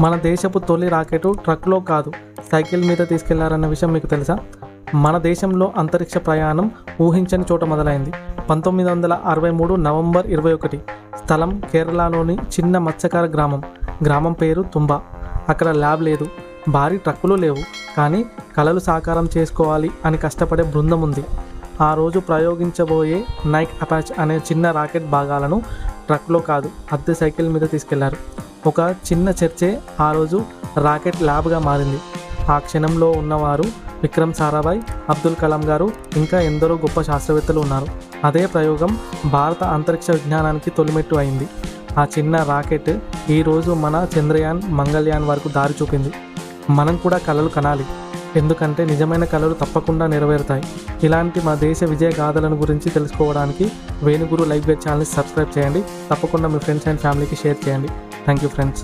మన దేశపు తొలి రాకెట్ ట్రక్లో కాదు సైకిల్ మీద తీసుకెళ్ళారన్న విషయం మీకు తెలుసా? మన దేశంలో అంతరిక్ష ప్రయాణం ఊహించని చోట మొదలైంది. పంతొమ్మిది వందల అరవై మూడు నవంబర్ ఇరవై ఒకటి స్థలం కేరళలోని చిన్న మత్స్యకార గ్రామం. గ్రామం పేరు తుంబా. అక్కడ ల్యాబ్ లేదు భారీ ట్రక్కులు లేవు కానీ కళలు సాకారం చేసుకోవాలి అని కష్టపడే బృందం ఉంది. ఆ రోజు ప్రయోగించబోయే నైక్ అపాచ్ అనే చిన్న రాకెట్ భాగాలను ట్రక్లో కాదు అద్దె సైకిల్ మీద తీసుకెళ్ళారు. ఒక చిన్న చర్చే ఆ రోజు రాకెట్ ల్యాబ్గా మారింది. ఆ క్షణంలో ఉన్నవారు విక్రమ్ సారాభాయ్ అబ్దుల్ కలాం గారు ఇంకా ఎందరో గొప్ప శాస్త్రవేత్తలు ఉన్నారు. అదే ప్రయోగం భారత అంతరిక్ష విజ్ఞానానికి తొలిమెట్టు అయింది. ఆ చిన్న రాకెట్ ఈరోజు మన చంద్రయాన్ మంగళయాన్ వరకు దారి చూపింది. మనం కూడా కలలు కనాలి. ఎందుకంటే నిజమైన కళలు తప్పకుండా నెరవేరుతాయి. ఇలాంటి మా దేశ విజయ గాథలను గురించి తెలుసుకోవడానికి వేణుగురు లైవ్ గైడ్ ఛానల్ని సబ్స్క్రైబ్ చేయండి. తప్పకుండా మీ ఫ్రెండ్స్ అండ్ ఫ్యామిలీకి షేర్ చేయండి. Thank you friends.